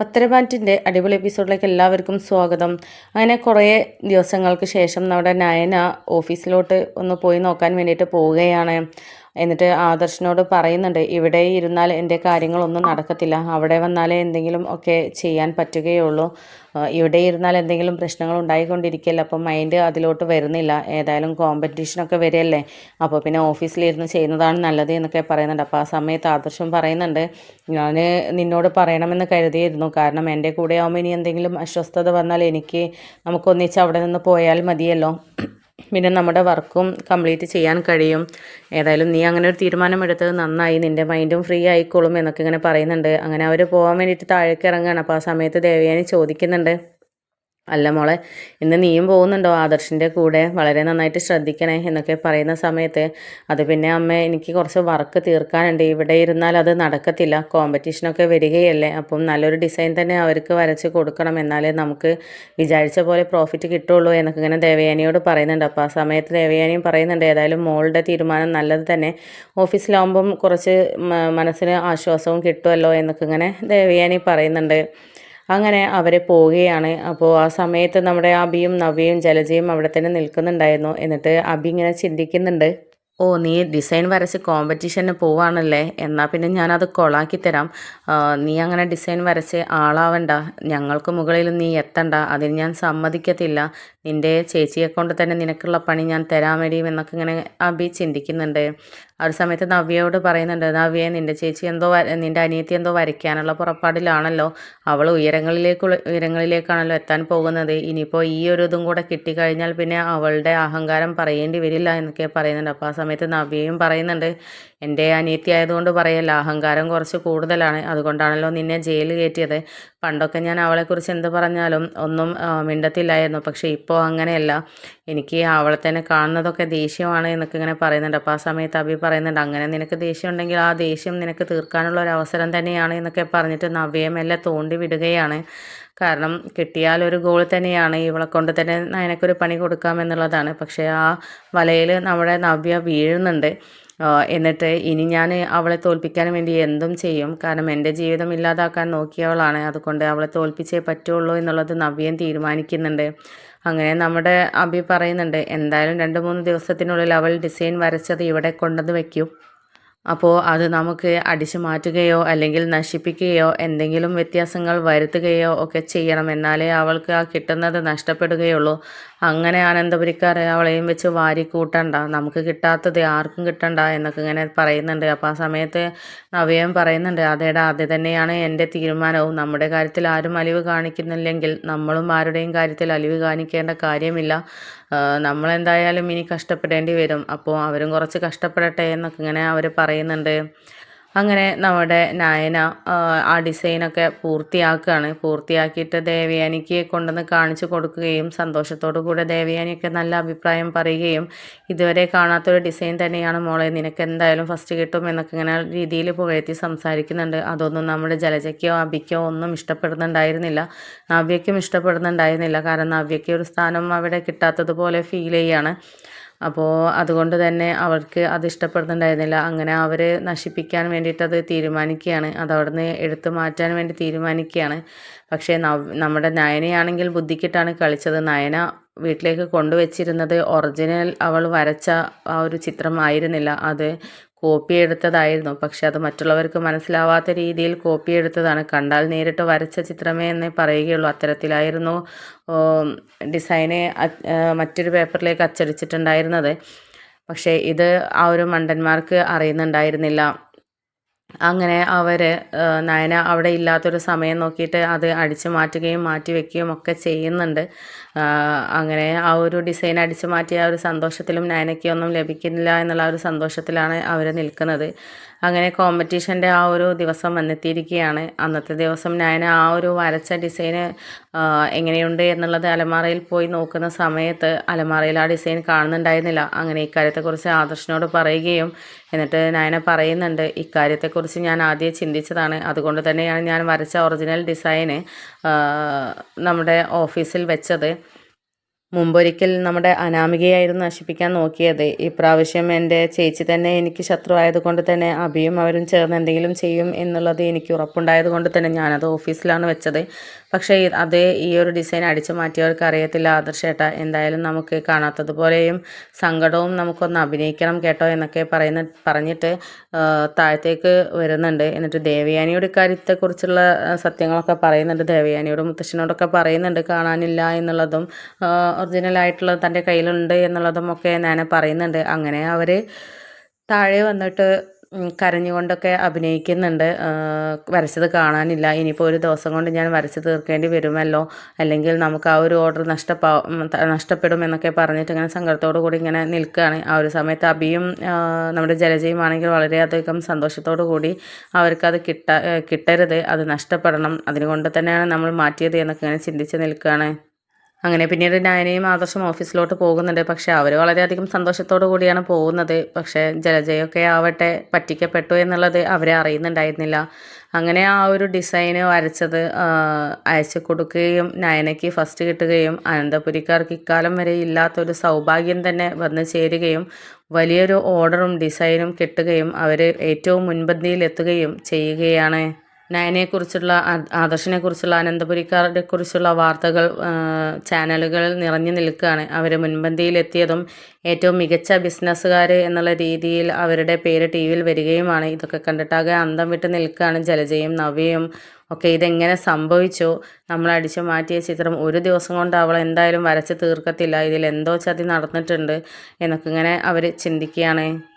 പത്തരമാറ്റിന്റെ അടിപൊളി എപ്പിസോഡിലേക്ക് എല്ലാവർക്കും സ്വാഗതം. അങ്ങനെ കുറേ ദിവസങ്ങൾക്ക് ശേഷം നമ്മുടെ നയന ഓഫീസിലോട്ട് ഒന്ന് പോയി നോക്കാൻ വേണ്ടിയിട്ട് പോവുകയാണ്. എന്നിട്ട് ആദർശിനോട് പറയുന്നുണ്ട് ഇവിടെ ഇരുന്നാൽ എന്റെ കാര്യങ്ങളൊന്നും നടക്കത്തില്ല. അവിടെ വന്നാലേ എന്തെങ്കിലും ഒക്കെ ചെയ്യാൻ പറ്റുകയുള്ളൂ. ഇവിടെ ഇരുന്നാൽ എന്തെങ്കിലും പ്രശ്നങ്ങൾ ഉണ്ടായിക്കൊണ്ടിരിക്കില്ല അപ്പം മൈൻഡ് അതിലോട്ട് വരുന്നില്ല. ഏതായാലും കോമ്പറ്റീഷനൊക്കെ വരികയല്ലേ? അപ്പോൾ പിന്നെ ഓഫീസിലിരുന്ന് ചെയ്യുന്നതാണ് നല്ലത് എന്നൊക്കെ പറയുന്നുണ്ട്. അപ്പോൾ ആ സമയത്ത് ആദർശം പറയുന്നുണ്ട് ഞാൻ നിന്നോട് പറയണമെന്ന് കരുതിയിരുന്നു. കാരണം എന്റെ കൂടെ ആകുമ്പോൾ ഇനി എന്തെങ്കിലും അസ്വസ്ഥത വന്നാൽ എനിക്ക് നമുക്കൊന്നിച്ച് അവിടെ നിന്ന് പോയാൽ മതിയല്ലോ. പിന്നെ നമ്മുടെ വർക്കും കംപ്ലീറ്റ് ചെയ്യാൻ കഴിയും. ഏതായാലും നീ അങ്ങനെ ഒരു തീരുമാനം എടുത്തത് നന്നായി. നിന്റെ മൈൻഡും ഫ്രീ ആയിക്കോളും എന്നൊക്കെ ഇങ്ങനെ പറയുന്നുണ്ട്. അങ്ങനെ അവർ പോകാൻ വേണ്ടിയിട്ട് താഴേക്ക് ഇറങ്ങുകയാണ് അപ്പോൾ ആ സമയത്ത് ദേവയാനി ചോദിക്കുന്നുണ്ട്. അല്ല മോളെ ഇന്ന് നീയും പോകുന്നുണ്ടോ ആദർശിന്റെ കൂടെ? വളരെ നന്നായിട്ട് ശ്രദ്ധിക്കണേ എന്നൊക്കെ പറയുന്ന സമയത്ത് അത് പിന്നെ അമ്മ എനിക്ക് കുറച്ച് വർക്ക് തീർക്കാനുണ്ട്. ഇവിടെ ഇരുന്നാൽ അത് നടക്കത്തില്ല. കോമ്പറ്റീഷനൊക്കെ വരികയല്ലേ. അപ്പം നല്ലൊരു ഡിസൈൻ തന്നെ അവർക്ക് വരച്ച് കൊടുക്കണം. എന്നാലേ നമുക്ക് വിചാരിച്ച പോലെ പ്രോഫിറ്റ് കിട്ടുള്ളൂ എന്നൊക്കെ ഇങ്ങനെ ദേവയാനിയോട് പറയുന്നുണ്ട്. അപ്പോൾ ആ സമയത്ത് ദേവയാനിയും പറയുന്നുണ്ട് ഏതായാലും മോളുടെ തീരുമാനം നല്ലത് തന്നെ. ഓഫീസിലാവുമ്പം കുറച്ച് മനസ്സിന് ആശ്വാസവും കിട്ടുമല്ലോ എന്നൊക്കെ ഇങ്ങനെ ദേവയാനി പറയുന്നുണ്ട്. അങ്ങനെ അവരെ പോവുകയാണ്. അപ്പോൾ ആ സമയത്ത് നമ്മുടെ അബിയും നവ്യയും ജലജയും അവിടെ തന്നെ നിൽക്കുന്നുണ്ടായിരുന്നു. എന്നിട്ട് അബി ഇങ്ങനെ ചിന്തിക്കുന്നുണ്ട്. ഓ നീ ഡിസൈൻ വരച്ച് കോമ്പറ്റീഷന് പോവാണല്ലേ? എന്നാൽ പിന്നെ ഞാനത് കൊളാക്കി തരാം. നീ അങ്ങനെ ഡിസൈൻ വരച്ച് ആളാവണ്ട. ഞങ്ങൾക്ക് മുകളിൽ നീ എത്തണ്ട. അതിന് ഞാൻ സമ്മതിക്കത്തില്ല. നിന്റെ ചേച്ചിയെ കൊണ്ട് തന്നെ നിനക്കുള്ള പണി ഞാൻ തരാൻ എന്നൊക്കെ ഇങ്ങനെ അബി ചിന്തിക്കുന്നുണ്ട്. ഒരു സമയത്ത് നവ്യയോട് പറയുന്നുണ്ട് നവ്യ നിന്റെ ചേച്ചി എന്തോ നിന്റെ അനിയത്തി എന്തോ വരയ്ക്കാനുള്ള പുറപ്പാടിലാണല്ലോ. അവൾ ഉയരങ്ങളിലേക്ക് ഉയരങ്ങളിലേക്കാണല്ലോ എത്താൻ പോകുന്നത്. ഇനിയിപ്പോൾ ഈ ഒരു ഇതും കൂടെ കിട്ടിക്കഴിഞ്ഞാൽ പിന്നെ അവളുടെ അഹങ്കാരം പറയേണ്ടി വരില്ല എന്നൊക്കെ പറയുന്നുണ്ട്. അപ്പോൾ ആ സമയത്ത് നവ്യയും പറയുന്നുണ്ട് എന്റെ അനിയത്തി ആയതുകൊണ്ട് പറയല്ല അഹങ്കാരം കുറച്ച് കൂടുതലാണ്. അതുകൊണ്ടാണല്ലോ നിന്നെ ജയിലിൽ കയറ്റിയത്. പണ്ടൊക്കെ ഞാൻ അവളെക്കുറിച്ച് എന്ത് പറഞ്ഞാലും ഒന്നും മിണ്ടത്തില്ലായിരുന്നു. പക്ഷേ ഇപ്പോൾ അങ്ങനെയല്ല. എനിക്ക് അവളെ തന്നെ കാണുന്നതൊക്കെ ദേഷ്യമാണ് എന്നൊക്കെ ഇങ്ങനെ പറയുന്നുണ്ട്. അപ്പോൾ ആ സമയത്ത് അഭി പറയുന്നുണ്ട് അങ്ങനെ നിനക്ക് ദേഷ്യം ഉണ്ടെങ്കിൽ ആ ദേഷ്യം നിനക്ക് തീർക്കാനുള്ള ഒരു അവസരം തന്നെയാണ് എന്നൊക്കെ പറഞ്ഞിട്ട് നവ്യമെല്ലാം തോണ്ടി വിടുകയാണ്. കാരണം കിട്ടിയാൽ ഒരു ഗോൾ തന്നെയാണ് ഇവളെ കൊണ്ട് തന്നെ നയനക്കൊരു പണി കൊടുക്കാമെന്നുള്ളതാണ് പക്ഷേ ആ വലയിൽ നമ്മുടെ നവ്യ വീഴുന്നുണ്ട്. എന്നിട്ട് ഇനി ഞാൻ അവളെ തോൽപ്പിക്കാൻ വേണ്ടി എന്തും ചെയ്യും. കാരണം എന്റെ ജീവിതം ഇല്ലാതാക്കാൻ നോക്കിയവളാണ്. അതുകൊണ്ട് അവളെ തോൽപ്പിച്ചേ പറ്റുള്ളൂ എന്നുള്ളത് നവ്യൻ തീരുമാനിക്കുന്നുണ്ട്. അങ്ങനെ നമ്മുടെ അഭി പറയുന്നുണ്ട് എന്തായാലും രണ്ട് മൂന്ന് ദിവസത്തിനുള്ളിൽ അവൾ ഡിസൈൻ വരച്ചത് ഇവിടെ കൊണ്ടുവന്ന് വെക്കും. അപ്പോൾ അത് നമുക്ക് അടിച്ചു മാറ്റുകയോ അല്ലെങ്കിൽ നശിപ്പിക്കുകയോ എന്തെങ്കിലും വ്യത്യാസങ്ങൾ വരുത്തുകയോ ഒക്കെ ചെയ്യണം. എന്നാലേ അവൾക്ക് ആ കിട്ടുന്നത് നഷ്ടപ്പെടുകയുള്ളൂ. അങ്ങനെ ആനന്ദപുരിക്കാർ അവളെയും വെച്ച് വാരി കൂട്ടണ്ട നമുക്ക് കിട്ടാത്തത് ആർക്കും കിട്ടണ്ട എന്നൊക്കെ ഇങ്ങനെ പറയുന്നുണ്ട്. അപ്പോൾ ആ സമയത്ത് നവ്യം പറയുന്നുണ്ട് അതേടാ അത് തന്നെയാണ് എന്റെ തീരുമാനവും. നമ്മുടെ കാര്യത്തിൽ ആരും അലിവ് കാണിക്കുന്നില്ലെങ്കിൽ നമ്മളും ആരുടെയും കാര്യത്തിൽ അലിവ് കാണിക്കേണ്ട കാര്യമില്ല. നമ്മളെന്തായാലും ഇനി കഷ്ടപ്പെടേണ്ടി വരും. അപ്പോൾ അവരും കുറച്ച് കഷ്ടപ്പെടട്ടെ എന്നൊക്കെ ഇങ്ങനെ അവർ പറയുന്നുണ്ട്. അങ്ങനെ നമ്മുടെ നയന ആ ഡിസൈനൊക്കെ പൂർത്തിയാക്കുകയാണ്. പൂർത്തിയാക്കിയിട്ട് ദേവയാനിക്ക് കൊണ്ടുവന്ന് കാണിച്ചു കൊടുക്കുകയും സന്തോഷത്തോടു കൂടെ ദേവയാനിയൊക്കെ നല്ല അഭിപ്രായം പറയുകയും ഇതുവരെ കാണാത്തൊരു ഡിസൈൻ തന്നെയാണ് മോളെ. നിനക്ക് എന്തായാലും ഫസ്റ്റ് കിട്ടും എന്നൊക്കെ ഇങ്ങനെ രീതിയിൽ പുകഴ്ത്തി സംസാരിക്കുന്നുണ്ട്. അതൊന്നും നമ്മുടെ ജലജയ്ക്കോ അബിക്കോ ഒന്നും ഇഷ്ടപ്പെടുന്നുണ്ടായിരുന്നില്ല. നവ്യയ്ക്കും ഇഷ്ടപ്പെടുന്നുണ്ടായിരുന്നില്ല. കാരണം നവ്യയ്ക്ക് ഒരു സ്ഥാനം അവിടെ കിട്ടാത്തതുപോലെ ഫീൽ ചെയ്യാണ്. അപ്പോൾ അതുകൊണ്ട് തന്നെ അവർക്ക് അത് ഇഷ്ടപ്പെടുന്നുണ്ടായിരുന്നില്ല. അങ്ങനെ അവർ നശിപ്പിക്കാൻ വേണ്ടിയിട്ട് അത് തീരുമാനിക്കുകയാണ്. അത് അവിടുന്ന് എടുത്തു മാറ്റാൻ വേണ്ടി തീരുമാനിക്കുകയാണ്. പക്ഷേ നമ്മുടെ നയനയാണെങ്കിൽ ബുദ്ധിക്കിട്ടാണ് കളിച്ചത്. നയന വീട്ടിലേക്ക് കൊണ്ടുവച്ചിരുന്നത് ഒറിജിനൽ അവൾ വരച്ച ആ ഒരു ചിത്രമായിരുന്നില്ല. അത് കോപ്പി എടുത്തതായിരുന്നു. പക്ഷെ അത് മറ്റുള്ളവർക്ക് മനസ്സിലാവാത്ത രീതിയിൽ കോപ്പി എടുത്തതാണ്. കണ്ടാൽ നേരിട്ട് വരച്ച ചിത്രമേ എന്നേ പറയുകയുള്ളൂ. അത്തരത്തിലായിരുന്നു ഡിസൈനെ മറ്റൊരു പേപ്പറിലേക്ക് അച്ചടിച്ചിട്ടുണ്ടായിരുന്നത്. പക്ഷേ ഇത് ആ ഒരു മണ്ടന്മാർക്ക് അറിയുന്നുണ്ടായിരുന്നില്ല. അങ്ങനെ അവർ നയന അവിടെ ഇല്ലാത്തൊരു സമയം നോക്കിയിട്ട് അത് അടിച്ചു മാറ്റുകയും മാറ്റി വയ്ക്കുകയും ഒക്കെ ചെയ്യുന്നുണ്ട്. അങ്ങനെ ആ ഒരു ഡിസൈൻ അടിച്ചു മാറ്റിയ ആ ഒരു സന്തോഷത്തിലും നയനയ്ക്കൊന്നും ലഭിക്കുന്നില്ല എന്നുള്ള ഒരു സന്തോഷത്തിലാണ് അവർ നിൽക്കുന്നത്. അങ്ങനെ കോമ്പറ്റീഷന്റെ ആ ഒരു ദിവസം വന്നെത്തിയിരിക്കുകയാണ്. അന്നത്തെ ദിവസം ഞാൻ ആ ഒരു വരച്ച ഡിസൈന് എങ്ങനെയുണ്ട് എന്നുള്ളത് അലമാറയിൽ പോയി നോക്കുന്ന സമയത്ത് അലമാറയിൽ ആ ഡിസൈൻ കാണുന്നുണ്ടായിരുന്നില്ല. അങ്ങനെ ഇക്കാര്യത്തെക്കുറിച്ച് ആദർശനോട് പറയുകയും എന്നിട്ട് നയന പറയുന്നുണ്ട് ഇക്കാര്യത്തെക്കുറിച്ച് ഞാൻ ആദ്യം ചിന്തിച്ചതാണ്. അതുകൊണ്ട് തന്നെയാണ് ഞാൻ വരച്ച ഒറിജിനൽ ഡിസൈന് നമ്മുടെ ഓഫീസിൽ വെച്ചത്. മുമ്പൊരിക്കൽ നമ്മുടെ അനാമികയായിരുന്നു നശിപ്പിക്കാൻ നോക്കിയത്. ഇപ്രാവശ്യം എന്റെ ചേച്ചി തന്നെ എനിക്ക് ശത്രുവായത് കൊണ്ട് തന്നെ അഭിയും അവരും ചേർന്ന് എന്തെങ്കിലും ചെയ്യും എന്നുള്ളത് എനിക്ക് ഉറപ്പുണ്ടായത് കൊണ്ട് തന്നെ ഞാനത് ഓഫീസിലാണ് വെച്ചത്. പക്ഷേ അത് ഈ ഒരു ഡിസൈൻ അടിച്ചു മാറ്റിയവർക്ക് അറിയത്തില്ല. ആദർശേട്ട എന്തായാലും നമുക്ക് കാണാത്തതുപോലെയും സങ്കടവും നമുക്കൊന്ന് അഭിനയിക്കണം കേട്ടോ എന്നൊക്കെ പറയുന്ന പറഞ്ഞിട്ട് താഴത്തേക്ക് വരുന്നുണ്ട്. എന്നിട്ട് ദേവയാനിയുടെ കാര്യത്തെക്കുറിച്ചുള്ള സത്യങ്ങളൊക്കെ പറയുന്നുണ്ട്. ദേവയാനിയോടും മുത്തശ്ശനോടൊക്കെ പറയുന്നുണ്ട് കാണാനില്ല എന്നുള്ളതും ഒറിജിനൽ തന്റെ കയ്യിലുണ്ട് എന്നുള്ളതും ഒക്കെ ഞാൻ പറയുന്നുണ്ട്. അങ്ങനെ അവർ താഴെ വന്നിട്ട് കരഞ്ഞുകൊണ്ടൊക്കെ അഭിനയിക്കുന്നുണ്ട്. വരച്ചത് കാണാനില്ല. ഇനിയിപ്പോൾ ഒരു ദിവസം കൊണ്ട് ഞാൻ വരച്ച് തീർക്കേണ്ടി വരുമല്ലോ? അല്ലെങ്കിൽ നമുക്ക് ആ ഒരു ഓർഡർ നഷ്ടപ്പാ നഷ്ടപ്പെടും എന്നൊക്കെ പറഞ്ഞിട്ട് ഇങ്ങനെ സങ്കടത്തോടു കൂടി ഇങ്ങനെ നിൽക്കുകയാണ്. ആ ഒരു സമയത്ത് അബിയും നമ്മുടെ ജലജയും ആണെങ്കിൽ വളരെയധികം സന്തോഷത്തോടു കൂടി അവർക്കത് കിട്ട കിട്ടരുത്. അത് നഷ്ടപ്പെടണം. അതിനുകൊണ്ട് തന്നെയാണ് നമ്മൾ മാറ്റിയത് എന്നൊക്കെ ഇങ്ങനെ ചിന്തിച്ച് നിൽക്കുകയാണ്. അങ്ങനെ പിന്നീട് നയനയും ആദർശം ഓഫീസിലോട്ട് പോകുന്നുണ്ട്. പക്ഷെ അവർ വളരെയധികം സന്തോഷത്തോടു കൂടിയാണ് പോകുന്നത്. പക്ഷേ ജലജയൊക്കെ ആവട്ടെ പറ്റിക്കപ്പെട്ടു എന്നുള്ളത് അവരെ അറിയുന്നുണ്ടായിരുന്നില്ല. അങ്ങനെ ആ ഒരു ഡിസൈന് വരച്ചത് അയച്ചു കൊടുക്കുകയും നയനയ്ക്ക് ഫസ്റ്റ് കിട്ടുകയും അനന്തപുരിക്കാർക്ക് ഇക്കാലം വരെ ഇല്ലാത്തൊരു സൗഭാഗ്യം തന്നെ വന്നു ചേരുകയും വലിയൊരു ഓർഡറും ഡിസൈനും കിട്ടുകയും അവർ ഏറ്റവും മുൻപന്തിയിൽ എത്തുകയും ചെയ്യുകയാണ്. നയനെക്കുറിച്ചുള്ള ആദർശിനെക്കുറിച്ചുള്ള അനന്തപുരിക്കാരെ കുറിച്ചുള്ള വാർത്തകൾ ചാനലുകൾ നിറഞ്ഞു നിൽക്കുകയാണ്. അവർ മുൻപന്തിയിലെത്തിയതും ഏറ്റവും മികച്ച ബിസിനസ്സുകാർ എന്നുള്ള രീതിയിൽ അവരുടെ പേര് ടി വിയിൽ വരികയുമാണ്. ഇതൊക്കെ കണ്ടിട്ടാകെ അന്തം വിട്ട് നിൽക്കുകയാണ് ജലജയും നവ്യയും. ഒക്കെ ഇതെങ്ങനെ സംഭവിച്ചു? നമ്മൾ അടിച്ചു മാറ്റിയ ചിത്രം ഒരു ദിവസം കൊണ്ട് അവൾ എന്തായാലും വരച്ച് തീർക്കത്തില്ല. ഇതിൽ എന്തോ ചതി നടന്നിട്ടുണ്ട് എന്നൊക്കെ ഇങ്ങനെ അവർ ചിന്തിക്കുകയാണ്.